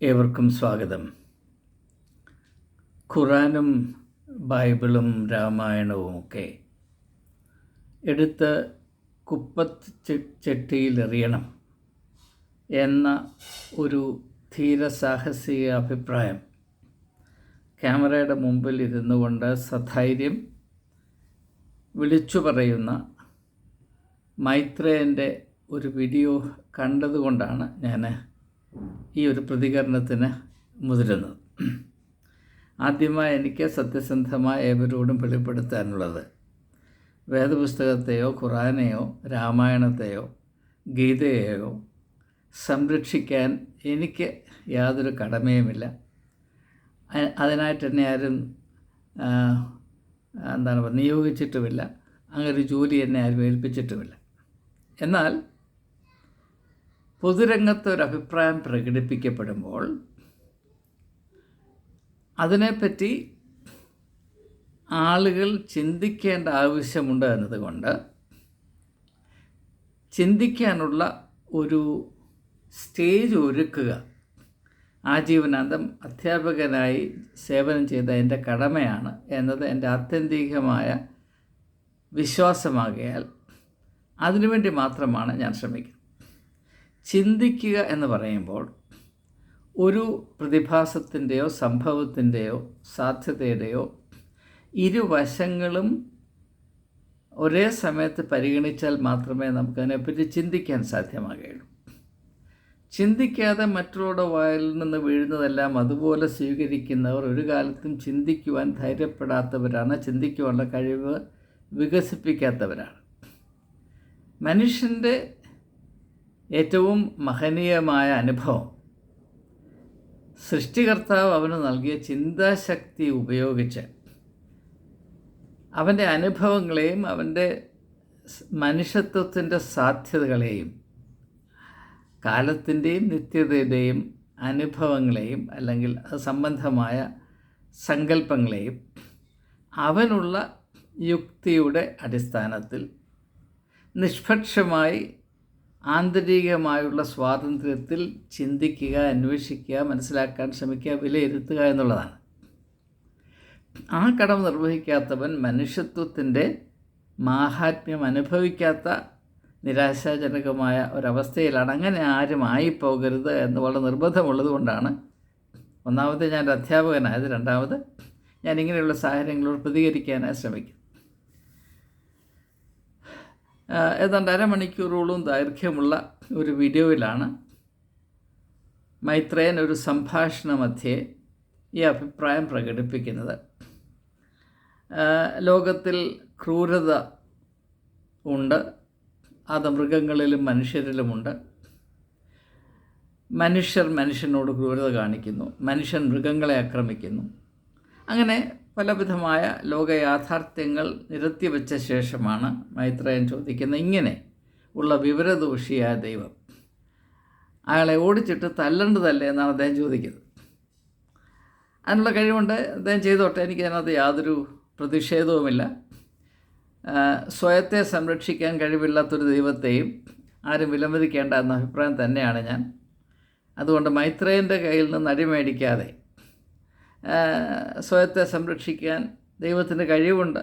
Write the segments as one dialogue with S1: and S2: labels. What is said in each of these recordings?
S1: ഏവർക്കും സ്വാഗതം. ഖുറാനും ബൈബിളും രാമായണവും ഒക്കെ എടുത്ത് കുപ്പത്ത് ചെട്ടിയിലെറിയണം എന്ന ഒരു ധീരസാഹസിക അഭിപ്രായം. ക്യാമറയുടെ മുമ്പിൽ ഇരുന്നു കൊണ്ട് സധൈര്യം വിളിച്ചു പറയുന്ന മൈത്രേയന്റെ ഒരു വീഡിയോ കണ്ടതുകൊണ്ടാണ് ഞാൻ ഈ ഒരു പ്രതികരണത്തിന് മുതിരുന്നത്. ആദ്യമായി എനിക്ക് സത്യസന്ധമായ ഏവരോടും വെളിപ്പെടുത്താനുള്ളത് വേദപുസ്തകത്തെയോ ഖുറാനെയോ രാമായണത്തെയോ ഗീതയെയോ സംരക്ഷിക്കാൻ എനിക്ക് യാതൊരു കടമയുമില്ല. അതിനായിട്ട് എന്നെ ആരും എന്താണ് പറയുക നിയോഗിച്ചിട്ടുമില്ല. അങ്ങനെ ഒരു ജോലി എന്നെ ആരും ഏൽപ്പിച്ചിട്ടുമില്ല. എന്നാൽ പൊതുരംഗത്ത് ഒരു അഭിപ്രായം പ്രകടിപ്പിക്കപ്പെടുമ്പോൾ അതിനെപ്പറ്റി ആളുകൾ ചിന്തിക്കേണ്ട ആവശ്യമുണ്ട് എന്നതുകൊണ്ട് ചിന്തിക്കാനുള്ള ഒരു സ്റ്റേജ് ഒരുക്കുക. ആജീവനാന്തം അധ്യാപകനായി സേവനം ചെയ്ത എന്റെ കടമയാണ് എന്നത് എന്റെ ആത്യന്തികമായ വിശ്വാസമാകയാൽ അതിനുവേണ്ടി മാത്രമാണ് ഞാൻ ശ്രമിക്കുന്നത്. ചിന്തിക്കുക എന്ന് പറയുമ്പോൾ ഒരു പ്രതിഭാസത്തിന്റെയോ സംഭവത്തിന്റെയോ സാധ്യതയുടെയോ ഇരുവശങ്ങളും ഒരേ സമയത്ത് പരിഗണിച്ചാൽ മാത്രമേ നമുക്കതിനെപ്പറ്റി ചിന്തിക്കാൻ സാധ്യമാകുകയുള്ളൂ. ചിന്തിക്കാതെ മറ്റുള്ളവരുടെ വായിൽ നിന്ന് വീഴുന്നതെല്ലാം അതുപോലെ സ്വീകരിക്കുന്നവർ ഒരു കാലത്തും ചിന്തിക്കുവാൻ ധൈര്യപ്പെടാത്തവരാണ് ചിന്തിക്കുവാനുള്ള കഴിവ് വികസിപ്പിക്കാത്തവരാണ്. മനുഷ്യന്റെ ഏറ്റവും മഹനീയമായ അനുഭവം. സൃഷ്ടികർത്താവ് അവന് നൽകിയ ചിന്താശക്തി ഉപയോഗിച്ച് അവന്റെ അനുഭവങ്ങളെയും അവന്റെ മനുഷ്യത്വത്തിന്റെ സാധ്യതകളെയും കാലത്തിന്റെയും നിത്യതയുടെയും അനുഭവങ്ങളെയും അല്ലെങ്കിൽ അത് സംബന്ധമായ സങ്കല്പങ്ങളെയും അവനുള്ള യുക്തിയുടെ അടിസ്ഥാനത്തിൽ നിഷ്പക്ഷമായി ആന്തരികമായുള്ള സ്വാതന്ത്ര്യത്തിൽ ചിന്തിക്കുക അന്വേഷിക്കുക മനസ്സിലാക്കാൻ ശ്രമിക്കുക വിലയിരുത്തുക എന്നുള്ളതാണ്. ആ കടം നിർവഹിക്കാത്തവൻ മനുഷ്യത്വത്തിന്റെ മാഹാത്മ്യം അനുഭവിക്കാത്ത നിരാശാജനകമായ ഒരവസ്ഥയിലാണ്. അങ്ങനെ ആരും ആയിപ്പോകരുത് എന്ന് വളരെ നിർബന്ധമുള്ളത് കൊണ്ടാണ് ഒന്നാമത് ഞാൻ അധ്യാപകനായത്. രണ്ടാമത് ഞാൻ ഇങ്ങനെയുള്ള സാഹചര്യങ്ങളോട് പ്രതികരിക്കാനായി ശ്രമിക്കും. ഏതാണ്ട് അരമണിക്കൂറോളം ദൈർഘ്യമുള്ള ഒരു വീഡിയോയിലാണ് മൈത്രേയൻ ഒരു സംഭാഷണ മധ്യേ ഈ അഭിപ്രായം പ്രകടിപ്പിക്കുന്നത്. ലോകത്തിൽ ക്രൂരത ഉണ്ട് അത് മൃഗങ്ങളിലും മനുഷ്യരിലുമുണ്ട്. മനുഷ്യർ മനുഷ്യനോട് ക്രൂരത കാണിക്കുന്നു മനുഷ്യൻ മൃഗങ്ങളെ ആക്രമിക്കുന്നു. അങ്ങനെ പലവിധമായ ലോക യാഥാർത്ഥ്യങ്ങൾ നിരത്തി വെച്ച ശേഷമാണ് മൈത്രേയൻ ചോദിക്കുന്നത്. ഇങ്ങനെ ഉള്ള വിവരദോഷിയായ ദൈവം അയാളെ ഓടിച്ചിട്ട് തല്ലേണ്ടതല്ലേ എന്നാണ് അദ്ദേഹം ചോദിക്കുന്നത്. അതിനുള്ള കഴിവുണ്ട്. അദ്ദേഹം ചെയ്തോട്ടെ. എനിക്ക് അതിനകത്ത് യാതൊരു പ്രതിഷേധവുമില്ല. സ്വയത്തെ സംരക്ഷിക്കാൻ കഴിവില്ലാത്തൊരു ദൈവത്തെയും ആരും വിലമതിക്കേണ്ട എന്ന അഭിപ്രായം തന്നെയാണ് ഞാൻ. അതുകൊണ്ട് മൈത്രേയന്റെ കയ്യിൽ നിന്ന് അടിമേടിക്കാതെ സ്വയത്തെ സംരക്ഷിക്കാൻ ദൈവത്തിന് കഴിവുണ്ട്.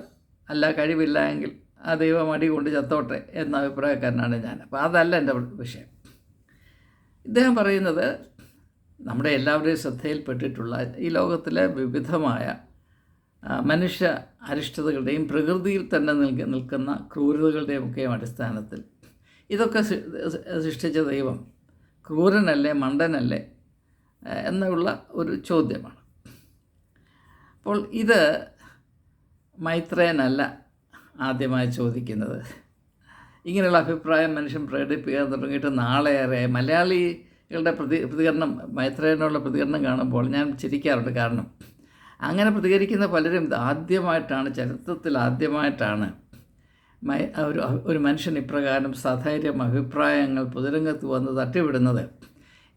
S1: അല്ല കഴിവില്ല എങ്കിൽ ആ ദൈവം അടി കൊണ്ട് ചത്തോട്ടെ എന്ന അഭിപ്രായക്കാരനാണ് ഞാൻ. അപ്പോൾ അതല്ല എന്റെ വിഷയം. ഇദ്ദേഹം പറയുന്നത് നമ്മുടെ എല്ലാവരുടെയും ശ്രദ്ധയിൽപ്പെട്ടിട്ടുള്ള ഈ ലോകത്തിലെ വിവിധമായ മനുഷ്യ അരിഷ്ടതകളുടെയും പ്രകൃതിയിൽ തന്നെ നിൽക്ക നിൽക്കുന്ന ക്രൂരതകളുടെയും ഒക്കെയും അടിസ്ഥാനത്തിൽ ഇതൊക്കെ സൃഷ്ടിച്ച ദൈവം ക്രൂരനല്ലേ മണ്ടനല്ലേ എന്നുള്ള ഒരു ചോദ്യമാണ്. അപ്പോൾ ഇത് മൈത്രേനല്ല ആദ്യമായി ചോദിക്കുന്നത്. ഇങ്ങനെയുള്ള അഭിപ്രായം മനുഷ്യൻ പ്രകടിപ്പിക്കാൻ തുടങ്ങിയിട്ട് നാളെയേറെ മലയാളികളുടെ പ്രതി പ്രതികരണം മൈത്രേനുള്ള പ്രതികരണം കാണുമ്പോൾ ഞാൻ ചിരിക്കാറുണ്ട് കാരണം അങ്ങനെ പ്രതികരിക്കുന്ന പലരും ആദ്യമായിട്ടാണ് ചരിത്രത്തിൽ ആദ്യമായിട്ടാണ് ഒരു ഒരു മനുഷ്യൻ ഇപ്രകാരം സധൈര്യം അഭിപ്രായങ്ങൾ പൊതുരംഗത്ത് വന്ന് തട്ടിവിടുന്നത്.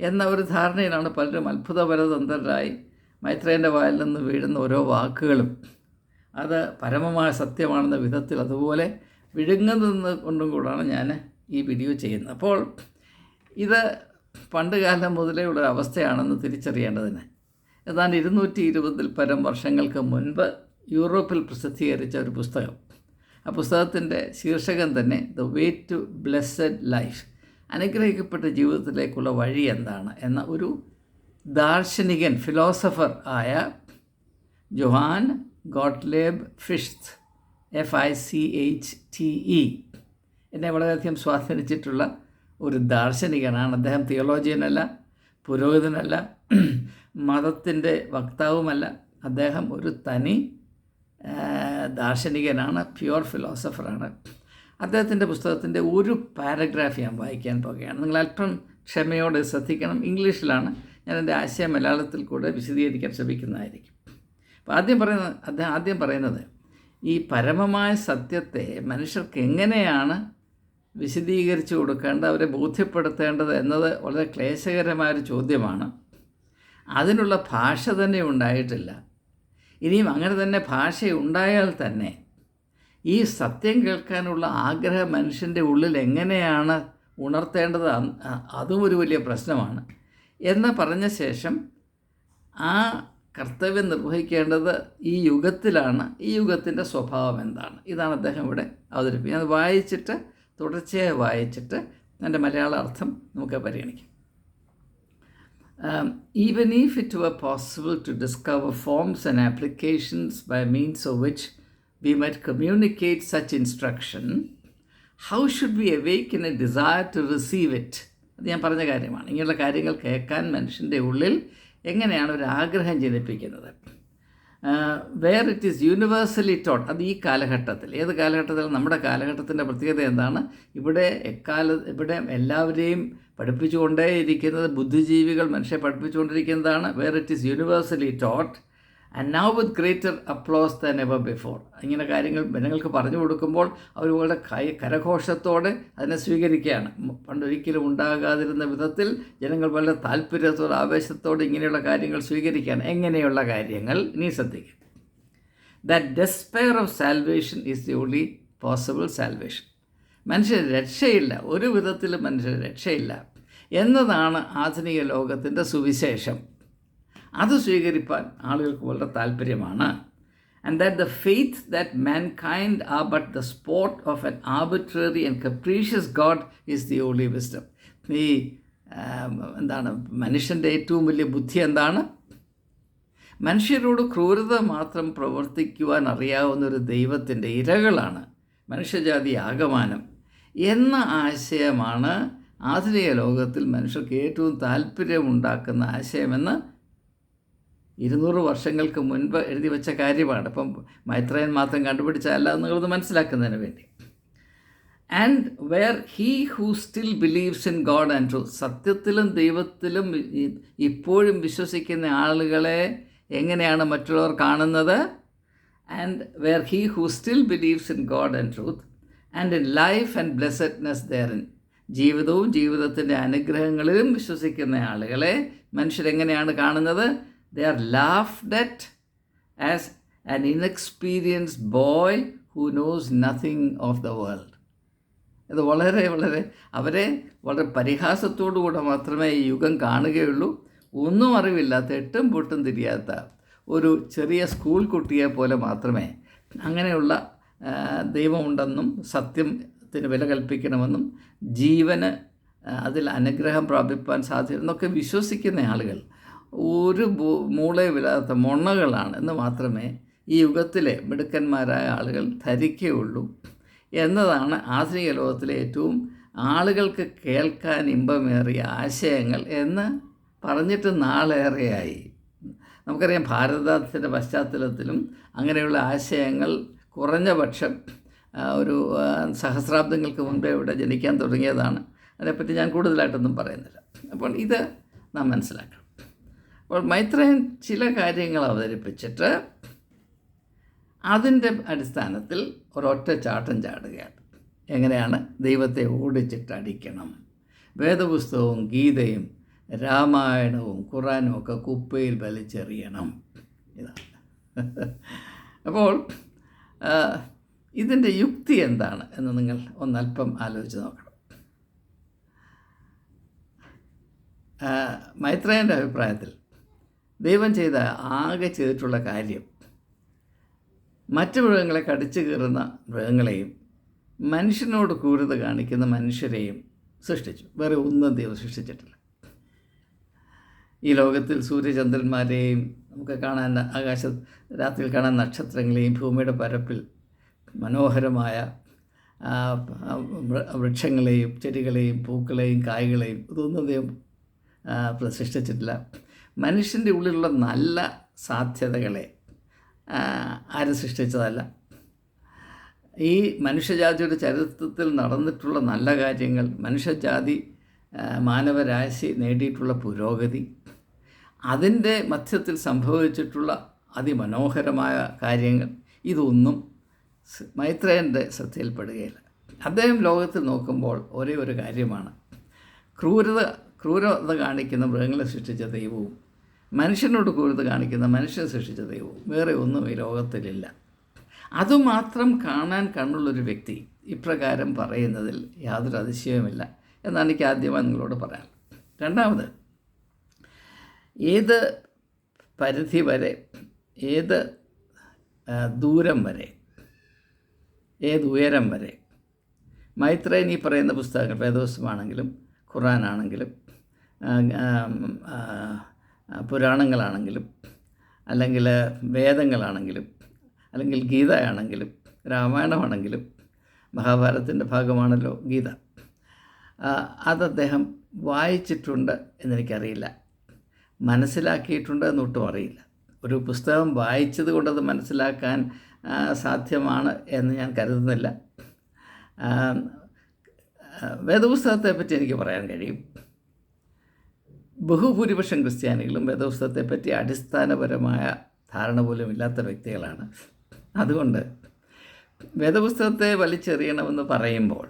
S1: എന്ന ഒരു ധാരണയിലാണ് പലരും അത്ഭുതപരതന്ത്രരായി മൈത്രേയന്റെ വായിൽ നിന്ന് വീഴുന്ന ഓരോ വാക്കുകളും അത് പരമമായ സത്യമാണെന്ന വിധത്തിൽ അതുപോലെ വിഴുങ്ങുന്നത് കൊണ്ടും കൂടാണ് ഞാൻ ഈ വീഡിയോ ചെയ്യുന്നത്. അപ്പോൾ ഇത് പണ്ട് കാലം മുതലേ ഉള്ള അവസ്ഥയാണെന്ന് തിരിച്ചറിയേണ്ടതിന്. ഏതാണ്ട് ഇരുന്നൂറ്റി ഇരുപതിൽ പരം വർഷങ്ങൾക്ക് മുൻപ് യൂറോപ്പിൽ പ്രസിദ്ധീകരിച്ച ഒരു പുസ്തകം. ആ പുസ്തകത്തിന്റെ ശീർഷകം തന്നെ the way to blessed life അനുഗ്രഹിക്കപ്പെട്ട ജീവിതത്തിലേക്കുള്ള വഴി എന്താണ് എന്ന ഒരു ദാർശനികൻ ഫിലോസഫർ ആയ Johann Gottlieb Fichte F I C H T E എന്നെ വളരെയധികം സ്വാധീനിച്ചിട്ടുള്ള ഒരു ദാർശനികനാണ്. അദ്ദേഹം തിയോളോജിയനല്ല പുരോഹിതനല്ല മതത്തിന്റെ വക്താവുമല്ല. അദ്ദേഹം ഒരു തനി ദാർശനികനാണ് പ്യുവർ ഫിലോസഫറാണ്. അദ്ദേഹത്തിന്റെ പുസ്തകത്തിന്റെ ഒരു പാരഗ്രാഫ് ഞാൻ വായിക്കാൻ പോകുകയാണ് നിങ്ങൾ അല്പം ക്ഷമയോടെ ശ്രദ്ധിക്കണം. ഇംഗ്ലീഷിലാണ് ഞാൻ എന്റെ ആശയം മലയാളത്തിൽ കൂടെ വിശദീകരിക്കാൻ ശ്രമിക്കുന്നതായിരിക്കും. അപ്പോൾ ആദ്യം പറയുന്നത് അദ്ദേഹം ആദ്യം പറയുന്നത് ഈ പരമമായ സത്യത്തെ മനുഷ്യർക്ക് എങ്ങനെയാണ് വിശദീകരിച്ചു കൊടുക്കേണ്ടത് അവരെ ബോധ്യപ്പെടുത്തേണ്ടത് എന്നത് വളരെ ക്ലേശകരമായൊരു ചോദ്യമാണ്. അതിനുള്ള ഭാഷ തന്നെ ഉണ്ടായിട്ടില്ല. ഇനിയും അങ്ങനെ തന്നെ ഭാഷ ഉണ്ടായാൽ തന്നെ ഈ സത്യം കേൾക്കാനുള്ള ആഗ്രഹം മനുഷ്യന്റെ ഉള്ളിൽ എങ്ങനെയാണ് ഉണർത്തേണ്ടത് അതും ഒരു വലിയ പ്രശ്നമാണ്. എന്ന് പറഞ്ഞ ശേഷം ആ കർത്തവ്യം നിർവഹിക്കേണ്ടത് ഈ യുഗത്തിലാണ്. ഈ യുഗത്തിന്റെ സ്വഭാവം എന്താണ്? ഇതാണ് അദ്ദേഹം ഇവിടെ അവതരിപ്പിക്കുന്നത്. അത് വായിച്ചിട്ട് തുടർച്ചയായി വായിച്ചിട്ട് എന്റെ മലയാള അർത്ഥം നമുക്ക് പരിഗണിക്കാം. Even if it were possible to discover forms and applications by means of which we might communicate such instruction how should be awake in a desire to receive it അത് ഞാൻ പറഞ്ഞ കാര്യമാണ്. ഇങ്ങനെയുള്ള കാര്യങ്ങൾ കേൾക്കാൻ മനുഷ്യന്റെ ഉള്ളിൽ എങ്ങനെയാണ് ഒരു ആഗ്രഹം ജനിപ്പിക്കുന്നത്? Where it is universally taught അത് ഈ കാലഘട്ടത്തിൽ ഏത് കാലഘട്ടത്തിൽ നമ്മുടെ കാലഘട്ടത്തിന്റെ പ്രത്യേകത എന്താണ്? ഇവിടെ എക്കാല ഇവിടെ എല്ലാവരെയും പഠിപ്പിച്ചുകൊണ്ടേയിരിക്കുന്നത് ബുദ്ധിജീവികൾ മനുഷ്യരെ പഠിപ്പിച്ചുകൊണ്ടിരിക്കുന്നതാണ്. Where it is universally taught and now with greater applause than ever before ഇങ്ങനെ കാര്യങ്ങൾ ജനങ്ങൾക്ക് പറഞ്ഞു കൊടുക്കുമ്പോൾ അവർ വളരെ കൈ കരഘോഷത്തോടെ അതിനെ സ്വീകരിക്കുകയാണ്. പണ്ടൊരിക്കലും ഉണ്ടാകാതിരുന്ന വിധത്തിൽ ജനങ്ങൾ വളരെ താല്പര്യത്തോടെ ആവേശത്തോടെ ഇങ്ങനെയുള്ള കാര്യങ്ങൾ സ്വീകരിക്കുകയാണ്. എങ്ങനെയുള്ള കാര്യങ്ങൾ? നീ ശ്രദ്ധിക്കുക that despair of salvation is the only possible salvation മനുഷ്യർ രക്ഷയില്ല. ഒരു വിധത്തിലും മനുഷ്യർ രക്ഷയില്ല. എന്നതാണ് ആധുനിക ലോകത്തിന്റെ സുവിശേഷം. അത് സ്വീകരിപ്പാൻ ആളുകൾക്ക് വളരെ താല്പര്യമാണ്. And that the faith that mankind are but the sport of an arbitrary and capricious god is the only wisdom ഈ എന്താണ് മനുഷ്യന്റെ ഏറ്റവും വലിയ ബുദ്ധി എന്താണ്? മനുഷ്യരോട് ക്രൂരത മാത്രം പ്രവർത്തിക്കുവാൻ അറിയാവുന്ന ഒരു ദൈവത്തിന്റെ ഇരകളാണ് മനുഷ്യജാതി ആകമാനം എന്ന ആശയമാണ് ആധുനിക ലോകത്തിൽ മനുഷ്യർക്ക് ഏറ്റവും താല്പര്യമുണ്ടാക്കുന്ന ആശയമെന്ന് ഇരുന്നൂറ് വർഷങ്ങൾക്ക് മുൻപ് എഴുതി വെച്ച കാര്യമാണ്. അപ്പം മൈത്രയൻ മാത്രം കണ്ടുപിടിച്ചതല്ല എന്നുള്ളത് മനസ്സിലാക്കുന്നതിന് വേണ്ടി. And where he who still believes in God and truth സത്യത്തിലും ദൈവത്തിലും ഇപ്പോഴും വിശ്വസിക്കുന്ന ആളുകളെ എങ്ങനെയാണ് മറ്റുള്ളവർ കാണുന്നത്? And where he who still believes in God and truth and in life and blessedness therein ജീവിതവും ജീവിതത്തിന്റെ അനുഗ്രഹങ്ങളിലും വിശ്വസിക്കുന്ന ആളുകളെ മനുഷ്യരെങ്ങനെയാണ് കാണുന്നത്? They are laughed at as an inexperienced boy who knows nothing of the world. ഇത് വളരെ വളരെ അവരെ വളരെ പരിഹാസത്തോടുകൂടെ മാത്രമേ ഈ യുഗം കാണുകയുള്ളൂ ഒന്നും അറിവില്ലാത്ത എട്ടും പൊട്ടും തിരിയാത്ത ഒരു ചെറിയ സ്കൂൾ കുട്ടിയെ പോലെ മാത്രമേ അങ്ങനെയുള്ള ദൈവമുണ്ടെന്നും സത്യത്തിന് വില കൽപ്പിക്കണമെന്നും ജീവന് അതിൽ അനുഗ്രഹം പ്രാപിപ്പാൻ സാധ്യതയെന്നൊക്കെ വിശ്വസിക്കുന്ന ആളുകൾ ഒരു മൂളയുമില്ലാത്ത മൊണ്ണകളാണ് എന്ന് മാത്രമേ ഈ യുഗത്തിലെ മിടുക്കന്മാരായ ആളുകൾ ധരിക്കുകയുള്ളൂ. എന്നതാണ് ആധുനിക ലോകത്തിലെ ഏറ്റവും ആളുകൾക്ക് കേൾക്കാൻ ഇമ്പമേറിയ ആശയങ്ങൾ എന്ന് പറഞ്ഞിട്ട് നാളേറെയായി. നമുക്കറിയാം ഭാരതത്തിന്റെ പശ്ചാത്തലത്തിലും അങ്ങനെയുള്ള ആശയങ്ങൾ കുറഞ്ഞ പക്ഷം ഒരു സഹസ്രാബ്ദങ്ങൾക്ക് മുൻപേ ഇവിടെ ജനിക്കാൻ തുടങ്ങിയതാണ്. അതിനെപ്പറ്റി ഞാൻ കൂടുതലായിട്ടൊന്നും പറയുന്നില്ല. അപ്പോൾ ഇത് നാം മനസ്സിലാക്കണം. അപ്പോൾ മൈത്രേയൻ ചില കാര്യങ്ങൾ അവതരിപ്പിച്ചിട്ട് അതിന്റെ അടിസ്ഥാനത്തിൽ ഒരൊറ്റ ചാട്ടം ചാടുകയാണ്. എങ്ങനെയാണ്? ദൈവത്തെ ഓടിച്ചിട്ട് അടിക്കണം വേദപുസ്തകവും ഗീതയും രാമായണവും ഖുറാനും ഒക്കെ കുപ്പയിൽ വലിച്ചെറിയണം. ഇതാണ്. അപ്പോൾ ഇതിന്റെ യുക്തി എന്താണ് എന്ന് നിങ്ങൾ ഒന്നല്പം ആലോചിച്ച് നോക്കണം. മൈത്രേയന്റെ അഭിപ്രായത്തിൽ ദൈവം ചെയ്ത ആകെ ചെയ്തിട്ടുള്ള കാര്യം മറ്റു മൃഗങ്ങളെ കടിച്ചു കീറുന്ന മൃഗങ്ങളെയും മനുഷ്യനോട് ക്രൂരത കാണിക്കുന്ന മനുഷ്യരെയും സൃഷ്ടിച്ചു. വേറെ ഒന്നും ദൈവം സൃഷ്ടിച്ചിട്ടില്ല. ഈ ലോകത്തിൽ സൂര്യചന്ദ്രന്മാരെയും നമുക്ക് കാണാൻ ആകാശ രാത്രിയിൽ കാണാൻ നക്ഷത്രങ്ങളെയും ഭൂമിയുടെ പരപ്പിൽ മനോഹരമായ വൃക്ഷങ്ങളെയും ചെടികളെയും പൂക്കളെയും കായ്കളെയും ഇതൊന്നും ദൈവം സൃഷ്ടിച്ചിട്ടില്ല. മനുഷ്യന്റെ ഉള്ളിലുള്ള നല്ല സാധ്യതകളെ ആരും സൃഷ്ടിച്ചതല്ല. ഈ മനുഷ്യജാതിയുടെ ചരിത്രത്തിൽ നടന്നിട്ടുള്ള നല്ല കാര്യങ്ങൾ മനുഷ്യജാതി മാനവരാശി നേടിയിട്ടുള്ള പുരോഗതി അതിന്റെ മധ്യത്തിൽ സംഭവിച്ചിട്ടുള്ള അതിമനോഹരമായ കാര്യങ്ങൾ ഇതൊന്നും മൈത്രേയന്റെ ശ്രദ്ധയിൽപ്പെടുകയില്ല. അദ്ദേഹം ലോകത്തിൽ നോക്കുമ്പോൾ ഒരേ ഒരു കാര്യമാണ്. ക്രൂരത ക്രൂരത കാണിക്കുന്ന മൃഗങ്ങളെ സൃഷ്ടിച്ച ദൈവവും മനുഷ്യനോട് കൂടുതൽ കാണിക്കുന്ന മനുഷ്യൻ സൃഷ്ടിച്ച ദൈവവും. വേറെ ഒന്നും ഈ ലോകത്തിലില്ല. അതുമാത്രം കാണാൻ കണ്ണുള്ളൊരു വ്യക്തി ഇപ്രകാരം പറയുന്നതിൽ യാതൊരു അതിശയവുമില്ല എന്നാണ് എനിക്ക് ആദ്യമായി നിങ്ങളോട് പറയാൻ. രണ്ടാമത് ഏത് പരിധി വരെ ഏത് ദൂരം വരെ ഏത് ഉയരം വരെ മൈത്രേൻ ഈ പറയുന്ന പുസ്തകങ്ങൾ വേദോസ്തമാണെങ്കിലും ഖുറാനാണെങ്കിലും പുരാണങ്ങളാണെങ്കിലും അല്ലെങ്കിൽ വേദങ്ങളാണെങ്കിലും അല്ലെങ്കിൽ ഗീതയാണെങ്കിലും രാമായണമാണെങ്കിലും മഹാഭാരതത്തിന്റെ ഭാഗമാണല്ലോ ഗീത. അത് അദ്ദേഹം വായിച്ചിട്ടുണ്ട് എന്നെനിക്കറിയില്ല. മനസ്സിലാക്കിയിട്ടുണ്ട് എന്നൊട്ടും അറിയില്ല. ഒരു പുസ്തകം വായിച്ചത് കൊണ്ടത് മനസ്സിലാക്കാൻ സാധ്യമാണ് എന്ന് ഞാൻ കരുതുന്നില്ല. വേദപുസ്തകത്തെ പറ്റി എനിക്ക് പറയാൻ കഴിയും. ബഹുഭൂരിപക്ഷം ക്രിസ്ത്യാനികളും വേദപുസ്തകത്തെ പറ്റി അടിസ്ഥാനപരമായ ധാരണ പോലും ഇല്ലാത്ത വ്യക്തികളാണ്. അതുകൊണ്ട് വേദപുസ്തകത്തെ വലിച്ചെറിയണമെന്ന് പറയുമ്പോൾ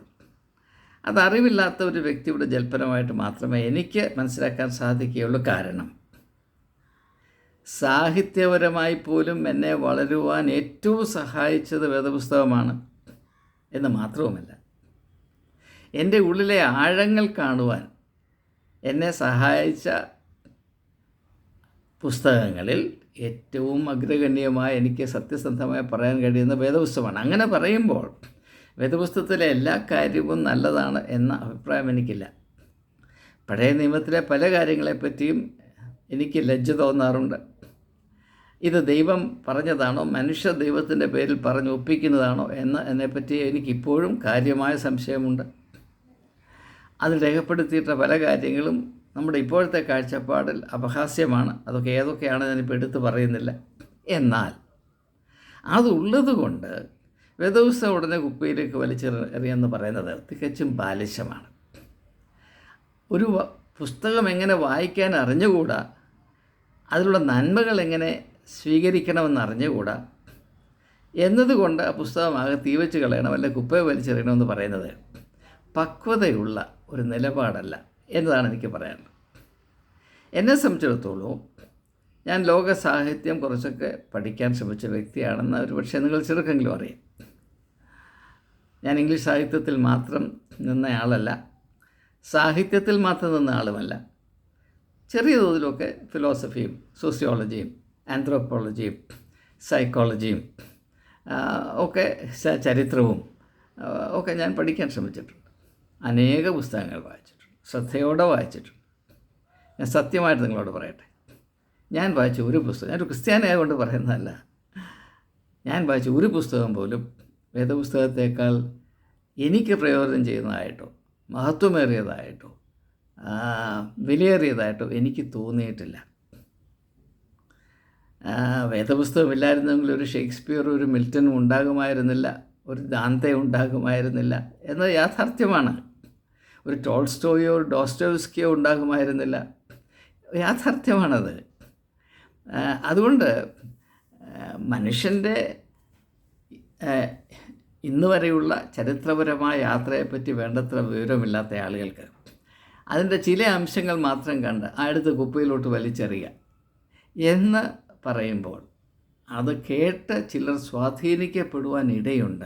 S1: അതറിവില്ലാത്ത ഒരു വ്യക്തിയുടെ ജൽപ്പനമായിട്ട് മാത്രമേ എനിക്ക് മനസ്സിലാക്കാൻ സാധിക്കുകയുള്ളൂ. കാരണം സാഹിത്യപരമായി പോലും എന്നെ വളരുവാൻ ഏറ്റവും സഹായിച്ചത് വേദപുസ്തകമാണ് എന്ന് മാത്രവുമല്ല എന്റെ ഉള്ളിലെ ആഴങ്ങൾ കാണുവാൻ എന്നെ സഹായിച്ച പുസ്തകങ്ങളിൽ ഏറ്റവും അഗ്രഗണ്യമായ എനിക്ക് സത്യസന്ധമായി പറയാൻ കഴിയുന്ന വേദപുസ്തകമാണ്. അങ്ങനെ പറയുമ്പോൾ വേദപുസ്തകത്തിലെ എല്ലാ കാര്യവും നല്ലതാണ് എന്ന അഭിപ്രായം എനിക്കില്ല. പഴയ നിയമത്തിലെ പല കാര്യങ്ങളെപ്പറ്റിയും എനിക്ക് ലജ്ജ തോന്നാറുണ്ട്. ഇത് ദൈവം പറഞ്ഞതാണോ മനുഷ്യ ദൈവത്തിന്റെ പേരിൽ പറഞ്ഞ് ഒപ്പിക്കുന്നതാണോ എന്ന് എന്നെപ്പറ്റി എനിക്കിപ്പോഴും കാര്യമായ സംശയമുണ്ട്. അതിൽ രേഖപ്പെടുത്തിയിട്ട പല കാര്യങ്ങളും നമ്മുടെ ഇപ്പോഴത്തെ കാഴ്ചപ്പാടിൽ അപഹാസ്യമാണ്. അതൊക്കെ ഏതൊക്കെയാണ് ഞാനിപ്പോൾ എടുത്തു പറയുന്നില്ല. എന്നാൽ അതുള്ളത് കൊണ്ട് വേദപുസ്തകം ഉടനെ കുപ്പയിലേക്ക് വലിച്ചെറിയെന്ന് പറയുന്നത് തികച്ചും ബാലിശമാണ്. ഒരു പുസ്തകം എങ്ങനെ വായിക്കാൻ അറിഞ്ഞുകൂടാ? അതിലുള്ള നന്മകൾ എങ്ങനെ സ്വീകരിക്കണമെന്ന് അറിഞ്ഞുകൂടാ? എന്നതുകൊണ്ട് ആ പുസ്തകമാകെ തീവച്ച് കളയണം അല്ലെ കുപ്പയെ വലിച്ചെറിയണമെന്ന് പറയുന്നത് പക്വതയുള്ള ഒരു നിലപാടല്ല എന്നതാണ് എനിക്ക് പറയാനുള്ളത്. എന്നെ സംബന്ധിച്ചിടത്തോളം ഞാൻ ലോക സാഹിത്യം കുറച്ചൊക്കെ പഠിക്കാൻ ശ്രമിച്ച വ്യക്തിയാണെന്ന് ഒരു പക്ഷേ നിങ്ങൾ ചെറുക്കെങ്കിലും അറിയാം. ഞാൻ ഇംഗ്ലീഷ് സാഹിത്യത്തിൽ മാത്രം നിന്നയാളല്ല സാഹിത്യത്തിൽ മാത്രം നിന്ന ആളുമല്ല. ചെറിയ തോതിലൊക്കെ ഫിലോസഫിയും സോഷ്യോളജിയും ആന്ത്രോപ്പോളജിയും സൈക്കോളജിയും ഒക്കെ ചരിത്രവും ഒക്കെ ഞാൻ പഠിക്കാൻ ശ്രമിച്ചിട്ടുണ്ട്. അനേക പുസ്തകങ്ങൾ വായിച്ചിട്ടുണ്ട്. ശ്രദ്ധയോടെ വായിച്ചിട്ടുണ്ട്. ഞാൻ സത്യമായിട്ട് നിങ്ങളോട് പറയട്ടെ. ഞാൻ വായിച്ച ഒരു പുസ്തകം ഞാനൊരു ക്രിസ്ത്യാനി ആയതുകൊണ്ട് പറയുന്നതല്ല. ഞാൻ വായിച്ച ഒരു പുസ്തകം പോലും വേദപുസ്തകത്തേക്കാൾ എനിക്ക് പ്രയോജനം ചെയ്യുന്നതായിട്ടോ മഹത്വമേറിയതായിട്ടോ വിലയേറിയതായിട്ടോ എനിക്ക് തോന്നിയിട്ടില്ല. വേദപുസ്തകമില്ലായിരുന്നെങ്കിൽ ഒരു ഷേക്സ്പിയർ ഒരു മിൽട്ടനും ഉണ്ടാകുമായിരുന്നില്ല ഒരു ദാന്ത ഉണ്ടാകുമായിരുന്നില്ല എന്നത് യാഥാർത്ഥ്യമാണ്. ഒരു ടോൾസ്റ്റോയോ ഒരു ഡോസ്റ്റോവ്സ്കിയോ ഉണ്ടാകുമായിരുന്നില്ല. യാഥാർത്ഥ്യമാണത്. അതുകൊണ്ട് മനുഷ്യന്റെ ഇന്ന് വരെയുള്ള ചരിത്രപരമായ യാത്രയെപ്പറ്റി വേണ്ടത്ര വിവരമില്ലാത്ത ആളുകൾക്ക് അതിന്റെ ചില അംശങ്ങൾ മാത്രം കണ്ട് അടുത്ത കുപ്പയിലോട്ട് വലിച്ചെറിയുക എന്ന് പറയുമ്പോൾ അത് കേട്ട് ചിലർ സ്വാധീനിക്കപ്പെടുവാൻ ഇടയുണ്ട്.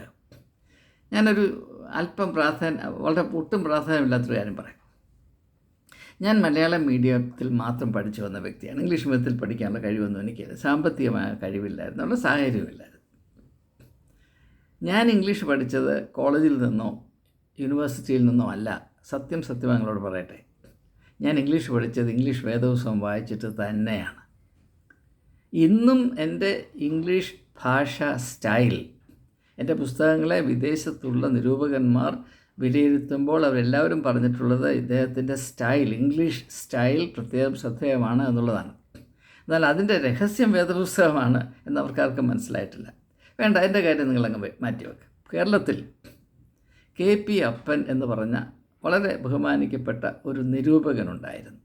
S1: ഞാനൊരു അല്പം പ്രാധാന്യം വളരെ ഒട്ടും പ്രാധാന്യമില്ലാത്തൊരു കാര്യം പറയാം. ഞാൻ മലയാളം മീഡിയത്തിൽ മാത്രം പഠിച്ചു വന്ന വ്യക്തിയാണ്. ഇംഗ്ലീഷ് മീഡിയത്തിൽ പഠിക്കാനുള്ള കഴിവൊന്നും എനിക്കില്ല. സാമ്പത്തികമായ കഴിവില്ലായിരുന്നു. ഉള്ള സാഹചര്യമില്ലായിരുന്നു. ഞാൻ ഇംഗ്ലീഷ് പഠിച്ചത് കോളേജിൽ നിന്നോ യൂണിവേഴ്സിറ്റിയിൽ നിന്നോ അല്ല. സത്യം സത്യം നിങ്ങളോട് പറയട്ടെ. ഞാൻ ഇംഗ്ലീഷ് പഠിച്ചത് ഇംഗ്ലീഷ് വേദോത്സവം വായിച്ചിട്ട് തന്നെയാണ്. ഇന്നും എന്റെ ഇംഗ്ലീഷ് ഭാഷ സ്റ്റൈൽ എന്റെ പുസ്തകങ്ങളെ വിദേശത്തുള്ള നിരൂപകന്മാർ വിലയിരുത്തുമ്പോൾ അവരെല്ലാവരും പറഞ്ഞിട്ടുള്ളത് ഇദ്ദേഹത്തിന്റെ സ്റ്റൈൽ ഇംഗ്ലീഷ് സ്റ്റൈൽ പ്രത്യേകം ശ്രദ്ധേയമാണ് എന്നുള്ളതാണ്. എന്നാൽ അതിന്റെ രഹസ്യം വേദപുസ്തകമാണ് എന്ന് അവർക്കാർക്കും മനസ്സിലായിട്ടില്ല. വേണ്ട എന്റെ കാര്യം നിങ്ങളങ്ങ് മാറ്റിവെക്കുക കേരളത്തിൽ കെ പി അപ്പൻ എന്ന് പറഞ്ഞ വളരെ ബഹുമാനിക്കപ്പെട്ട ഒരു നിരൂപകനുണ്ടായിരുന്നു.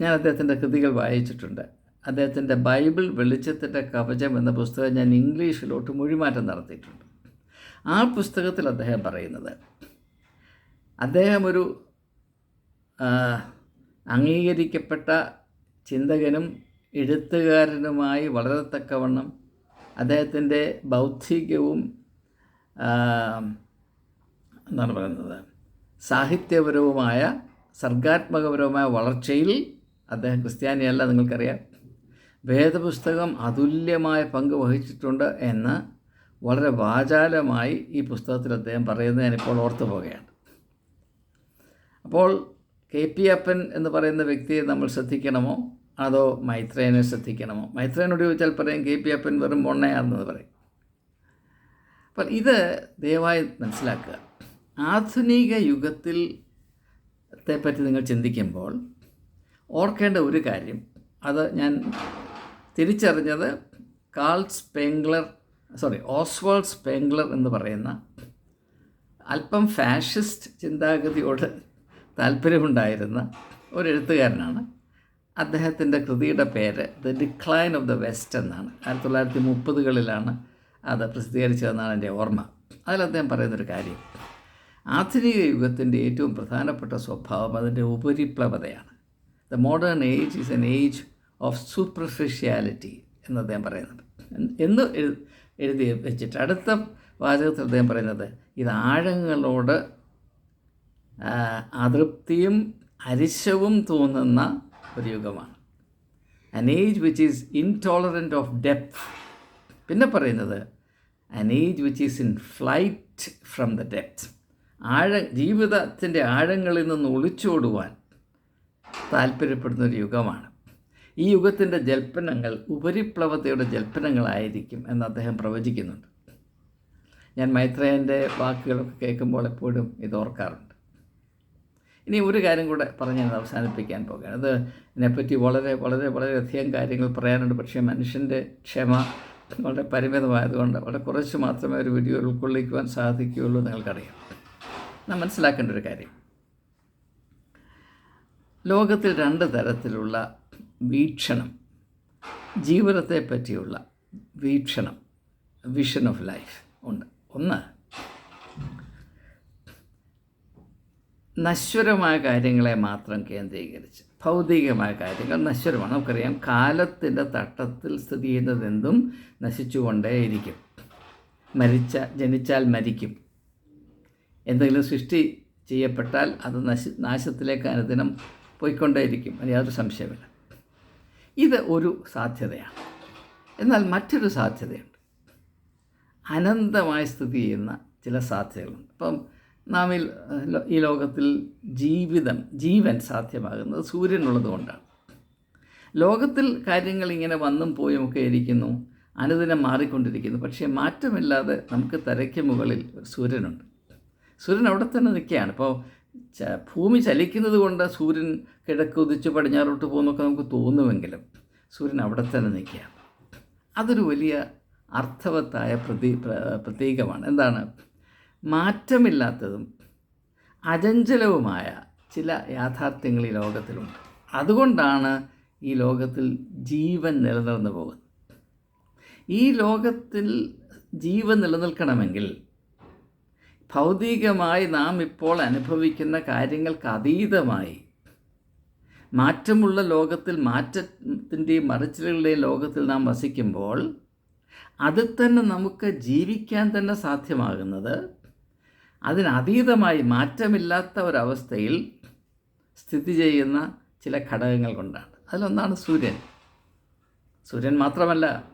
S1: ഞാൻ അദ്ദേഹത്തിന്റെ കൃതികൾ വായിച്ചിട്ടുണ്ട്. അദ്ദേഹത്തിന്റെ ബൈബിൾ വെളിച്ചത്തിന്റെ കവചം എന്ന പുസ്തകം ഞാൻ ഇംഗ്ലീഷിലോട്ട് മൊഴിമാറ്റം നടത്തിയിട്ടുണ്ട്. ആ പുസ്തകത്തിൽ അദ്ദേഹം പറയുന്നത് അദ്ദേഹം ഒരു അംഗീകരിക്കപ്പെട്ട ചിന്തകനും എഴുത്തുകാരനുമായി വളരെ തക്കവണ്ണം അദ്ദേഹത്തിന്റെ ബൗദ്ധികവും എന്താണ് പറയുന്നത് സാഹിത്യപരവുമായ സർഗാത്മകപരവുമായ വളർച്ചയിൽ അദ്ദേഹം ക്രിസ്ത്യാനിയല്ല നിങ്ങൾക്കറിയാം. വേദപുസ്തകം അതുല്യമായ പങ്ക് വഹിച്ചിട്ടുണ്ട് എന്ന് വളരെ വാചാലമായി ഈ പുസ്തകത്തിൽ അദ്ദേഹം പറയുന്നത് ഞാനിപ്പോൾ ഓർത്തു പോകുകയാണ് അപ്പോൾ കെ പി അപ്പൻ എന്ന് പറയുന്ന വ്യക്തിയെ നമ്മൾ ശ്രദ്ധിക്കണമോ? അതോ മൈത്രേനെ ശ്രദ്ധിക്കണമോ? മൈത്രേനോട് ചോദിച്ചാൽ പറയും കെ പി അപ്പൻ വെറും മൊണ്ണയാണെന്ന് പറയും. അപ്പം ഇത് ദയവായി മനസ്സിലാക്കുക. ആധുനിക യുഗത്തിൽ പറ്റി നിങ്ങൾ ചിന്തിക്കുമ്പോൾ ഓർക്കേണ്ട ഒരു കാര്യം അത് ഞാൻ തിരിച്ചറിഞ്ഞത് Karl Spengler sorry Oswald Spengler എന്ന് പറയുന്ന അല്പം ഫാഷിസ്റ്റ് ചിന്താഗതിയോട് താല്പര്യമുണ്ടായിരുന്ന ഒരു എഴുത്തുകാരനാണ്. അദ്ദേഹത്തിന്റെ കൃതിയുടെ പേര് the decline of the West എന്നാണ്. ആയിരത്തി തൊള്ളായിരത്തി മുപ്പതുകളിലാണ് അത് പ്രസിദ്ധീകരിച്ചതെന്നാണ് എന്റെ ഓർമ്മ. അതിൽ അദ്ദേഹം പറയുന്നൊരു കാര്യം ആധുനിക യുഗത്തിന്റെ ഏറ്റവും പ്രധാനപ്പെട്ട സ്വഭാവം അതിന്റെ ഉപരിപ്ലവതയാണ്. The modern age is an age of superficiality എന്ന് അദ്ദേഹം പറയുന്നുണ്ട്. എന്ന് എഴുതി വെച്ചിട്ട് അടുത്ത വാചകത്തിൽ അദ്ദേഹം പറയുന്നത് ഇത് ആഴങ്ങളോട് അതൃപ്തിയും അരിശവും തോന്നുന്ന ഒരു യുഗമാണ്. An age which is intolerant of depth പിന്നെ പറയുന്നത് an age which is in flight from the depth ആഴ ജീവിതത്തിന്റെ ആഴങ്ങളിൽ നിന്ന് ഒളിച്ചോടുവാൻ താല്പര്യപ്പെടുന്ന ഒരു യുഗമാണ്. ഈ യുഗത്തിന്റെ ജൽപ്പനങ്ങൾ ഉപരിപ്ലവതയുടെ ജൽപ്പനങ്ങളായിരിക്കും എന്ന് അദ്ദേഹം പ്രവചിക്കുന്നുണ്ട്. ഞാൻ മൈത്രേയന്റെ വാക്കുകളൊക്കെ കേൾക്കുമ്പോൾ എപ്പോഴും ഇത് ഓർക്കാറുണ്ട്. ഇനി ഒരു കാര്യം കൂടെ പറഞ്ഞ് ഞാൻ അവസാനിപ്പിക്കാൻ പോകുകയാണ് അത് ഇതിനെപ്പറ്റി വളരെ വളരെ വളരെയധികം കാര്യങ്ങൾ പറയാനുണ്ട്. പക്ഷേ മനുഷ്യന്റെ ക്ഷമ വളരെ പരിമിതമായതുകൊണ്ട് വളരെ കുറച്ച് മാത്രമേ ഒരു വീഡിയോ ഉൾക്കൊള്ളിക്കുവാൻ സാധിക്കുകയുള്ളൂ നിങ്ങൾക്കറിയാം. നാം മനസ്സിലാക്കേണ്ട ഒരു കാര്യം. ലോകത്തിൽ രണ്ട് തരത്തിലുള്ള വീക്ഷണം. ജീവിതത്തെ പറ്റിയുള്ള വീക്ഷണം. വിഷൻ ഓഫ് ലൈഫ് ഉണ്ട്. ഒന്ന് നശ്വരമായ കാര്യങ്ങളെ മാത്രം കേന്ദ്രീകരിച്ച്. ഭൗതികമായ കാര്യങ്ങൾ നശ്വരമാണ്. നമുക്കറിയാം കാലത്തിന്റെ തട്ടത്തിൽ സ്ഥിതി ചെയ്യുന്നതെന്തും നശിച്ചുകൊണ്ടേയിരിക്കും. മരിച്ച ജനിച്ചാൽ മരിക്കും. എന്തെങ്കിലും സൃഷ്ടി ചെയ്യപ്പെട്ടാൽ അത് നശി നാശത്തിലേക്ക് അനുദിനം പോയിക്കൊണ്ടേയിരിക്കും. അതിന് യാതൊരു സംശയമില്ല ഇത് ഒരു സാധ്യതയാണ്. എന്നാൽ മറ്റൊരു സാധ്യതയുണ്ട്. അനന്തമായി സ്ഥിതി ചെയ്യുന്ന ചില സാധ്യതകളുണ്ട്. ഇപ്പം നാം ഈ ലോകത്തിൽ ജീവിതം ജീവൻ സാധ്യമാകുന്നത് സൂര്യനുള്ളത് കൊണ്ടാണ്. ലോകത്തിൽ കാര്യങ്ങൾ ഇങ്ങനെ വന്നും പോയും ഒക്കെ ഇരിക്കുന്നു അനുദിനം മാറിക്കൊണ്ടിരിക്കുന്നു. പക്ഷേ മാറ്റമില്ലാതെ നമുക്ക് തരയ്ക്ക് മുകളിൽ സൂര്യനുണ്ട്. സൂര്യൻ അവിടെ തന്നെ നിൽക്കുകയാണ്. ഇപ്പോൾ ഭൂമി ചലിക്കുന്നത് കൊണ്ട് സൂര്യൻ കിഴക്ക് ഉദിച്ച് പടിഞ്ഞാറോട്ട് പോകുന്നൊക്കെ നമുക്ക് തോന്നുമെങ്കിലും സൂര്യൻ അവിടെ തന്നെ നിൽക്കുകയാണ് അതൊരു വലിയ അർത്ഥവത്തായ പ്രതി പ്രതീകമാണ്. എന്താണ്? മാറ്റമില്ലാത്തതും അചഞ്ചലവുമായ ചില യാഥാർത്ഥ്യങ്ങൾ ഈ ലോകത്തിലുണ്ട്. അതുകൊണ്ടാണ് ഈ ലോകത്തിൽ ജീവൻ നിലനിർന്നു പോകുന്നത്. ഈ ലോകത്തിൽ ജീവൻ നിലനിൽക്കണമെങ്കിൽ ഭൗതികമായി നാം ഇപ്പോൾ അനുഭവിക്കുന്ന കാര്യങ്ങൾക്ക് അതീതമായി. മാറ്റമുള്ള ലോകത്തിൽ മാറ്റത്തിന്റെയും മറിച്ചിലുകളുടെയും ലോകത്തിൽ നാം വസിക്കുമ്പോൾ അതിൽ തന്നെ നമുക്ക് ജീവിക്കാൻ തന്നെ സാധ്യമാകുന്നത്. അതിനതീതമായി മാറ്റമില്ലാത്ത ഒരവസ്ഥയിൽ സ്ഥിതി ചെയ്യുന്ന ചില ഘടകങ്ങൾ കൊണ്ടാണ്. അതിലൊന്നാണ് സൂര്യൻ. സൂര്യൻ മാത്രമല്ല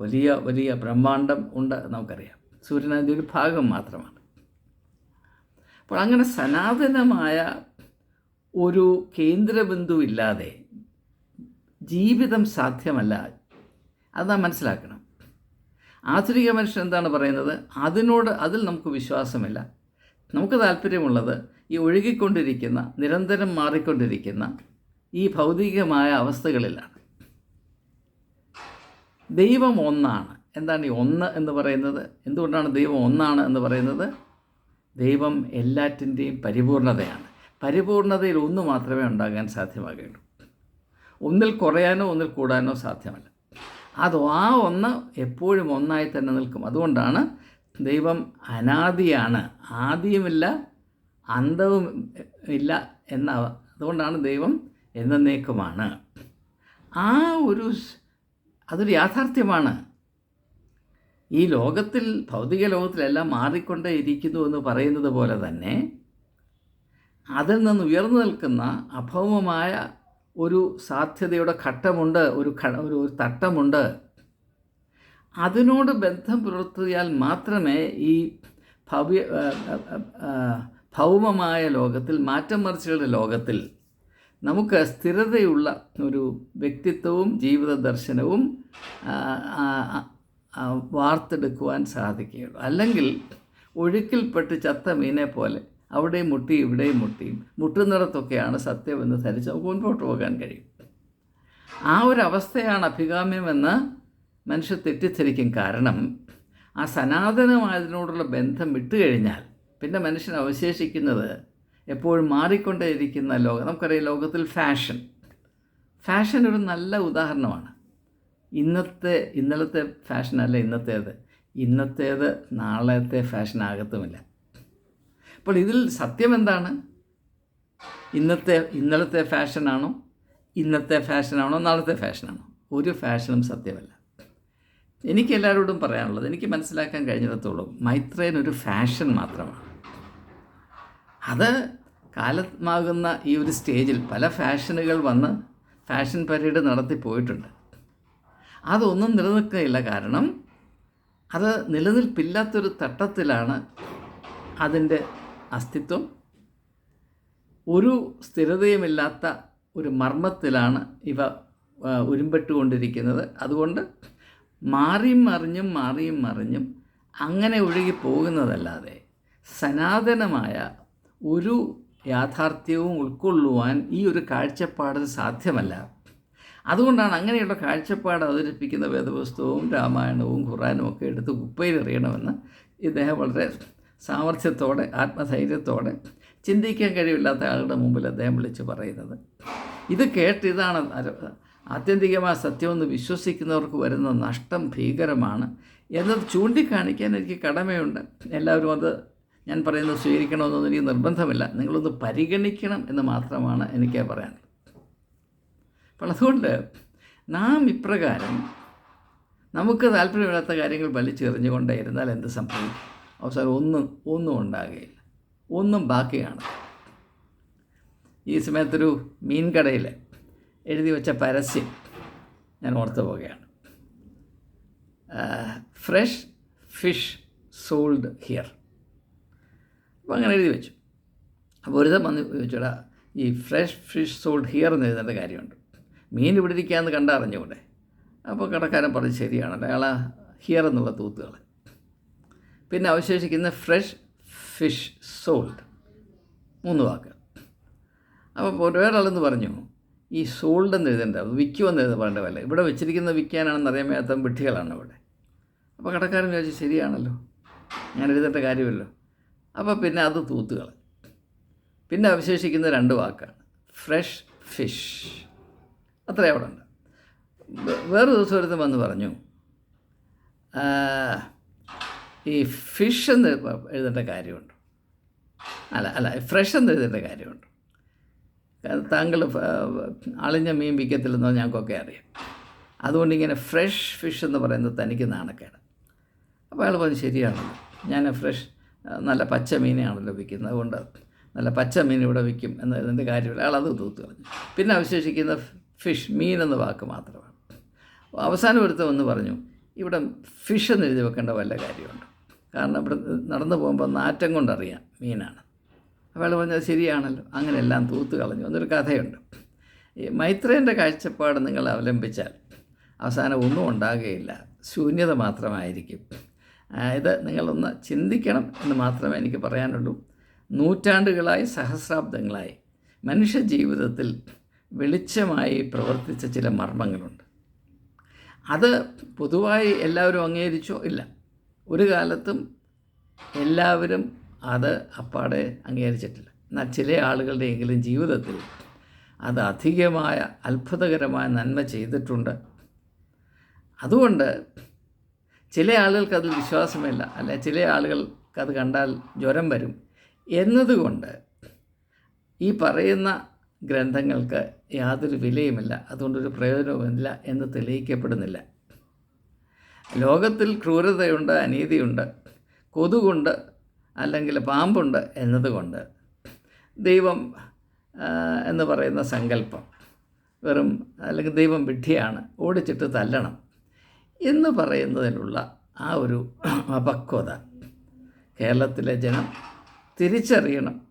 S1: വലിയ വലിയ ബ്രഹ്മാണ്ടം ഉണ്ട് നമുക്കറിയാം. സൂര്യൻ അതിന്റെ ഒരു ഭാഗം മാത്രമാണ്. അപ്പോൾ അങ്ങനെ സനാതനമായ ഒരു കേന്ദ്രബിന്ദു ഇല്ലാതെ ജീവിതം സാധ്യമല്ല. അത് നാം മനസ്സിലാക്കണം. ആധുനിക മനുഷ്യൻ എന്താണ് പറയുന്നത്? അതിനോട് അതിൽ നമുക്ക് വിശ്വാസമില്ല. നമുക്ക് താല്പര്യമുള്ളത് ഈ ഒഴുകിക്കൊണ്ടിരിക്കുന്ന നിരന്തരം മാറിക്കൊണ്ടിരിക്കുന്ന ഈ ഭൗതികമായ അവസ്ഥകളിലാണ്. ദൈവം ഒന്നാണ്. എന്താണ് ഈ ഒന്ന് എന്ന് പറയുന്നത്? എന്തുകൊണ്ടാണ് ദൈവം ഒന്നാണ് എന്ന് പറയുന്നത്? ദൈവം എല്ലാറ്റിന്റെയും പരിപൂർണതയാണ്. പരിപൂർണതയിൽ ഒന്ന് മാത്രമേ ഉണ്ടാകാൻ സാധ്യമാകുള്ളൂ ഒന്നിൽ കുറയാനോ ഒന്നിൽ കൂടാനോ സാധ്യമല്ല. അത് ആ ഒന്ന് എപ്പോഴും ഒന്നായി തന്നെ നിൽക്കും. അതുകൊണ്ടാണ് ദൈവം അനാദിയാണ്. ആദിയുമില്ല അന്തവും ഇല്ല എന്ന അതുകൊണ്ടാണ് ദൈവം എന്നേക്കുമാണ് ആ ഒരു അതൊരു യാഥാർത്ഥ്യമാണ്. ഈ ലോകത്തിൽ ഭൗതിക ലോകത്തിലെല്ലാം മാറിക്കൊണ്ടേ ഇരിക്കുന്നു എന്ന് പറയുന്നത് പോലെ തന്നെ അതിൽ നിന്ന് ഉയർന്നു നിൽക്കുന്ന അഭൗമമായ ഒരു സാധ്യതയുടെ ഘട്ടമുണ്ട് ഒരു ഒരു തട്ടമുണ്ട്. അതിനോട് ബന്ധം പുലർത്തിയാൽ മാത്രമേ ഈ ഭവ്യ ഭൗമമായ ലോകത്തിൽ മാറ്റം മറിച്ചുകളുടെ ലോകത്തിൽ നമുക്ക് സ്ഥിരതയുള്ള ഒരു വ്യക്തിത്വവും ജീവിത ദർശനവും വാർത്തെടുക്കുവാൻ സാധിക്കുകയുള്ളൂ. അല്ലെങ്കിൽ ഒഴുക്കിൽപ്പെട്ട് ചത്ത മീനെ പോലെ അവിടെയും മുട്ടി ഇവിടെയും മുട്ടിയും മുട്ടുന്നിടത്തൊക്കെയാണ് സത്യമെന്ന് ധരിച്ച് നമുക്ക് മുൻപോട്ട് പോകാൻ കഴിയും. ആ ഒരു അവസ്ഥയാണ് അഭികാമ്യമെന്ന് മനുഷ്യ തെറ്റിദ്ധരിക്കും കാരണം ആ സനാതനമായതിനോടുള്ള ബന്ധം വിട്ടുകഴിഞ്ഞാൽ പിന്നെ മനുഷ്യൻ അവശേഷിക്കുന്നത് എപ്പോഴും മാറിക്കൊണ്ടേയിരിക്കുന്ന ലോകം. നമുക്കറിയാം ലോകത്തിൽ ഫാഷൻ. ഫാഷൻ ഒരു നല്ല ഉദാഹരണമാണ്. ഇന്നത്തെ ഇന്നലത്തെ ഫാഷനല്ല ഇന്നത്തേത്. ഇന്നത്തേത് നാളത്തെ ഫാഷൻ ആകത്തുമില്ല അപ്പോൾ ഇതിൽ സത്യം എന്താണ്? ഇന്നത്തെ ഇന്നലത്തെ ഫാഷനാണോ? ഇന്നത്തെ ഫാഷനാണോ? നാളത്തെ ഫാഷനാണോ? ഒരു ഫാഷനും സത്യമല്ല. എനിക്ക് എല്ലാവരോടും പറയാനുള്ളത് എനിക്ക് മനസ്സിലാക്കാൻ കഴിഞ്ഞിടത്തോളം മൈത്രേൻ ഒരു ഫാഷൻ മാത്രമാണ്. അത് കാലമാകുന്ന ഈ ഒരു സ്റ്റേജിൽ പല ഫാഷനുകൾ വന്ന് ഫാഷൻ പരേഡ് നടത്തി പോയിട്ടുണ്ട്. അതൊന്നും നിലനിൽക്കുകയില്ല. കാരണം അത് നിലനിൽപ്പില്ലാത്തൊരു തട്ടത്തിലാണ് അതിന്റെ അസ്തിത്വം. ഒരു സ്ഥിരതയുമില്ലാത്ത ഒരു മർമ്മത്തിലാണ് ഇവ ഉരുമ്പെട്ടുകൊണ്ടിരിക്കുന്നത്. അതുകൊണ്ട് മാറിയും മറിഞ്ഞും മാറിയും മറിഞ്ഞും അങ്ങനെ ഒഴുകി പോകുന്നതല്ലാതെ സനാതനമായ ഒരു യാഥാർത്ഥ്യവും ഉൾക്കൊള്ളുവാൻ ഈ ഒരു കാഴ്ചപ്പാടിന് സാധ്യമല്ല. അതുകൊണ്ടാണ് അങ്ങനെയുള്ള കാഴ്ചപ്പാട് അവതരിപ്പിക്കുന്ന വേദപുസ്തകവും രാമായണവും ഖുറാനും ഒക്കെ എടുത്ത് കുപ്പയിലെറിയണമെന്ന് ഇദ്ദേഹം വളരെ സാമർഥ്യത്തോടെ ആത്മധൈര്യത്തോടെ ചിന്തിക്കാൻ കഴിവില്ലാത്ത ആളുടെ മുമ്പിൽ അദ്ദേഹം വിളിച്ച് പറയുന്നത്. ഇത് കേട്ട് ഇതാണ് ആത്യന്തികമായ സത്യമെന്ന് വിശ്വസിക്കുന്നവർക്ക് വരുന്ന നഷ്ടം ഭീകരമാണ് എന്നത് ചൂണ്ടിക്കാണിക്കാൻ എനിക്ക് കടമയുണ്ട്. എല്ലാവരും അത് ഞാൻ പറയുന്നത് സ്വീകരിക്കണമെന്നൊന്നും എനിക്ക് നിർബന്ധമില്ല. നിങ്ങളൊന്ന് പരിഗണിക്കണം എന്ന് മാത്രമാണ് എനിക്ക് പറയാനുള്ളത്. അപ്പോൾ അതുകൊണ്ട് നാം ഇപ്രകാരം നമുക്ക് താല്പര്യമില്ലാത്ത കാര്യങ്ങൾ വലിച്ചെറിഞ്ഞുകൊണ്ടേയിരുന്നാൽ എന്ത് സംഭവിക്കും? അവസാനം ഒന്നും ഒന്നും ഉണ്ടാകുകയില്ല. ഒന്നും ബാക്കിയാണ്. ഈ സമയത്തൊരു മീൻ കടയിൽ എഴുതി വെച്ച പരസ്യം ഞാൻ ഓർത്തു പോവുകയാണ്. Fresh fish sold here. അപ്പോൾ അങ്ങനെ എഴുതി വെച്ചു. അപ്പോൾ ഒരു ദിവസം വന്ന് ചോദിച്ചോടാ ഈ ഫ്രഷ് ഫിഷ് സോൾഡ് ഹിയർ എന്ന് എഴുതേണ്ട കാര്യമുണ്ട്. മീൻ ഇവിടെ ഇരിക്കാമെന്ന് കണ്ടറിഞ്ഞുകൂടെ അപ്പോൾ കടക്കാരൻ പറഞ്ഞു ശരിയാണല്ലോ? അയാൾ ഹിയർ എന്നുള്ള തൂത്തുകൾ പിന്നെ അവശേഷിക്കുന്ന ഫ്രഷ് ഫിഷ് സോൾഡ് മൂന്ന് വാക്ക്. അപ്പോൾ വേറൊരാളെന്ന് പറഞ്ഞു ഈ സോൾഡ് എന്ന് എഴുതേണ്ട വിൽക്കുമെന്ന് എഴുതാൻ പറയേണ്ട വല്ല. ഇവിടെ വെച്ചിരിക്കുന്ന വിൽക്കാനാണെന്ന് അറിയാൻ മേത്ത വിട്ടികളാണ് ഇവിടെ അപ്പോൾ കടക്കാരൻ ചോദിച്ചു ശരിയാണല്ലോ. ഞാൻ എഴുതേണ്ട കാര്യമല്ലോ. അപ്പോൾ പിന്നെ അത് തൂത്തുകൾ പിന്നെ അവശേഷിക്കുന്ന രണ്ട് വാക്കാണ്. ഫ്രഷ് ഫിഷ് അത്രയും അവിടെ ഉണ്ട്. വേ- വേറൊരു ദിവസം ഒരുത്തൻ വന്ന് പറഞ്ഞു ഈ ഫിഷ് എന്ന് എഴുതേണ്ട കാര്യമുണ്ട്. അല്ല അല്ല ഫ്രഷ് എന്ന് എഴുതേണ്ട കാര്യമുണ്ട്. താങ്കൾ അളിഞ്ഞ മീൻ വിൽക്കത്തില്ലെന്നോ ഞങ്ങൾക്കൊക്കെ അറിയാം. അതുകൊണ്ട് ഇങ്ങനെ ഫ്രഷ് ഫിഷ് എന്ന് പറയുന്നത് തനിക്ക് നാണക്കേട്. അപ്പോൾ അയാൾ പറഞ്ഞു ശരിയാണ്. ഞാൻ ഫ്രഷ് നല്ല പച്ച മീനെയാണല്ലോ വിൽക്കുന്നത്. അതുകൊണ്ട് നല്ല പച്ച മീൻ ഇവിടെ വിൽക്കും എന്നതിന്റെ കാര്യമില്ല. അയാൾ അത് തൂത്ത് കളഞ്ഞു. പിന്നെ അവശേഷിക്കുന്ന ഫിഷ് മീൻ എന്ന വാക്ക് മാത്രമാണ്. അവസാനം ഒരുത്തം ഒന്ന് പറഞ്ഞു ഇവിടെ ഫിഷ് എന്ന് എഴുതി വെക്കേണ്ട വല്ല കാര്യമുണ്ട്. കാരണം ഇവിടെ നടന്നു പോകുമ്പോൾ നാറ്റം കൊണ്ടറിയാം മീനാണ്. അയാൾ പറഞ്ഞത് ശരിയാണല്ലോ. അങ്ങനെ എല്ലാം തൂത്ത് കളഞ്ഞു. എന്നൊരു കഥയുണ്ട്. ഈ മൈത്രേന്റെ കാഴ്ചപ്പാട് നിങ്ങൾ അവലംബിച്ചാൽ അവസാനം ഒന്നും ഉണ്ടാകുകയില്ല. ശൂന്യത മാത്രമായിരിക്കും. അതായത് നിങ്ങളൊന്ന് ചിന്തിക്കണം എന്ന് മാത്രമേ എനിക്ക് പറയാനുള്ളൂ. നൂറ്റാണ്ടുകളായി സഹസ്രാബ്ദങ്ങളായി മനുഷ്യ ജീവിതത്തിൽ വെളിച്ചമായി പ്രവർത്തിച്ച ചില മർമ്മങ്ങളുണ്ട്. അത് പൊതുവായി എല്ലാവരും അംഗീകരിച്ചോ? ഇല്ല. ഒരു കാലത്തും എല്ലാവരും അത് അപ്പാടെ അംഗീകരിച്ചിട്ടില്ല. എന്നാൽ ചില ആളുകളുടെയെങ്കിലും ജീവിതത്തിൽ അത് അധികമായ അത്ഭുതകരമായ നന്മ ചെയ്തിട്ടുണ്ട്. അതുകൊണ്ട് ചില ആളുകൾക്ക് അതിൽ വിശ്വാസമില്ല. അല്ലെ ചില ആളുകൾക്ക് അത് കണ്ടാൽ ജ്വരം വരും. എന്നതുകൊണ്ട് ഈ പറയുന്ന ഗ്രന്ഥങ്ങൾക്ക് യാതൊരു വിലയുമില്ല. അതുകൊണ്ടൊരു പ്രയോജനവുമില്ല എന്ന് തെളിയിക്കപ്പെടുന്നില്ല. ലോകത്തിൽ ക്രൂരതയുണ്ട് അനീതിയുണ്ട് കൊതുകുണ്ട് അല്ലെങ്കിൽ പാമ്പുണ്ട് എന്നതുകൊണ്ട് ദൈവം എന്ന് പറയുന്ന സങ്കല്പം വെറും അല്ലെങ്കിൽ ദൈവം വിഡ്ഢിയാണ് ഓടിച്ചിട്ട് തല്ലണം എന്ന് പറയുന്നതിനുള്ള ആ ഒരു അപക്വത കേരളത്തിലെ ജനം തിരിച്ചറിയണം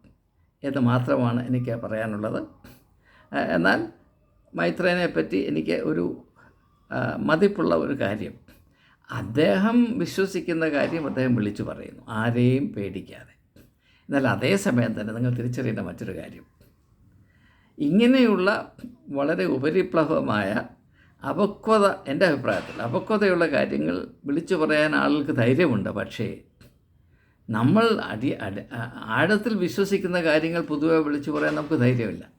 S1: എന്ന് മാത്രമാണ് എനിക്ക് പറയാനുള്ളത്. എന്നാൽ മൈത്രേനെ പറ്റി എനിക്ക് ഒരു മതിപ്പുള്ള ഒരു കാര്യം. അദ്ദേഹം വിശ്വസിക്കുന്ന കാര്യം അദ്ദേഹം വിളിച്ചു പറയുന്നു. ആരെയും പേടിക്കാതെ. എന്നാൽ അതേസമയം തന്നെ നിങ്ങൾ തിരിച്ചറിയേണ്ട മറ്റൊരു കാര്യം. ഇങ്ങനെയുള്ള വളരെ ഉപരിപ്ലവമായ അപക്വത എന്റെ അഭിപ്രായത്തിൽ അപക്വതയുള്ള കാര്യങ്ങൾ വിളിച്ചു പറയാൻ ആളുകൾക്ക് ധൈര്യമുണ്ട്. പക്ഷേ നമ്മൾ അടി ആഴത്തിൽ വിശ്വസിക്കുന്ന കാര്യങ്ങൾ പൊതുവെ വിളിച്ചു പറയാൻ നമുക്ക് ധൈര്യമില്ല.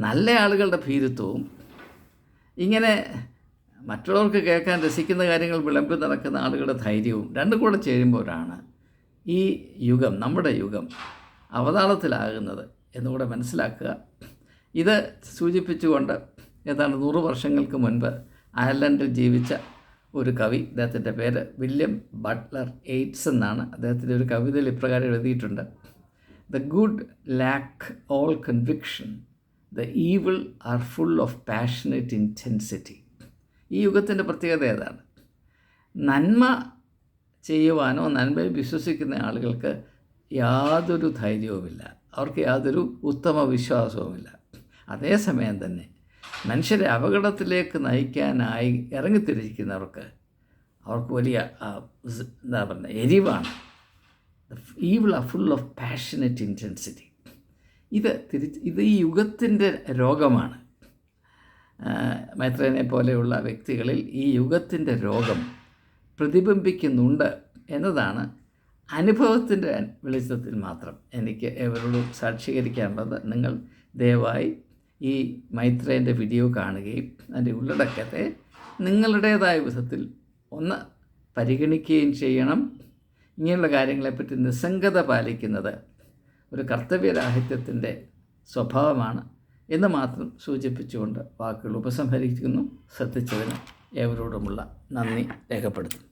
S1: നല്ല ആളുകളുടെ ഭീരുത്വവും ഇങ്ങനെ മറ്റുള്ളവർക്ക് കേൾക്കാൻ രസിക്കുന്ന കാര്യങ്ങൾ വിളമ്പി നടക്കുന്ന ആളുകളുടെ ധൈര്യവും രണ്ടും കൂടെ ചേരുമ്പോഴാണ് ഈ യുഗം നമ്മുടെ യുഗം അവതാളത്തിലാകുന്നത് എന്നുകൂടെ മനസ്സിലാക്കുക. ഇത് സൂചിപ്പിച്ചുകൊണ്ട് ഏതാണ്ട് നൂറ് വർഷങ്ങൾക്ക് മുൻപ് അയർലൻഡിൽ ജീവിച്ച ഒരു കവി അദ്ദേഹത്തിന്റെ പേര് വില്യം ബട്ട്ലർ എയ്റ്റ്സ് എന്നാണ്. അദ്ദേഹത്തിന്റെ ഒരു കവിതയിൽ ഇപ്രകാരം എഴുതിയിട്ടുണ്ട്. The good lack all conviction the evil are full of passionate intensity ഈ യുഗത്തിന്റെ പ്രത്യേകത ഏതാണ്? നന്മ ചെയ്യുവാനോ നന്മയിൽ വിശ്വസിക്കുന്ന ആളുകൾക്ക് യാതൊരു ധൈര്യവുമില്ല. അവർക്ക് യാതൊരു ഉത്തമ വിശ്വാസവുമില്ല. അതേസമയം തന്നെ മനുഷ്യരെ അപകടത്തിലേക്ക് നയിക്കാനായി ഇറങ്ങിത്തിരിക്കുന്നവർക്ക് അവർക്ക് വലിയ എന്താ പറയുക എരിവാണ്. ഈവിൾ ആ ഫുൾ ഓഫ് പാഷനറ്റ് ഇന്റൻസിറ്റി ഇത് തിരിച്ച് ഇത് ഈ യുഗത്തിന്റെ രോഗമാണ്. മൈത്രേനെ പോലെയുള്ള വ്യക്തികളിൽ ഈ യുഗത്തിന്റെ രോഗം പ്രതിബിംബിക്കുന്നുണ്ട് എന്നതാണ് അനുഭവത്തിന്റെ വെളിച്ചത്തിൽ മാത്രം. എനിക്ക് എവരോടും സാക്ഷീകരിക്കാനുള്ളത് നിങ്ങൾ ദയവായി ഈ മൈത്രേന്റെ വീഡിയോ കാണുകയും അതിന്റെ ഉള്ളടക്കത്തെ നിങ്ങളുടേതായ വിധത്തിൽ ഒന്ന് പരിഗണിക്കുകയും ചെയ്യണം. ഇങ്ങനെയുള്ള കാര്യങ്ങളെപ്പറ്റി നിസ്സംഗത പാലിക്കുന്നത് ഒരു കർത്തവ്യരാഹിത്യത്തിന്റെ സ്വഭാവമാണ് എന്ന് മാത്രം സൂചിപ്പിച്ചുകൊണ്ട് വാക്കുകൾ ഉപസംഹരിക്കുന്നു. ശ്രദ്ധിച്ചതിന് ഏവരോടുമുള്ള നന്ദി രേഖപ്പെടുത്തുന്നു.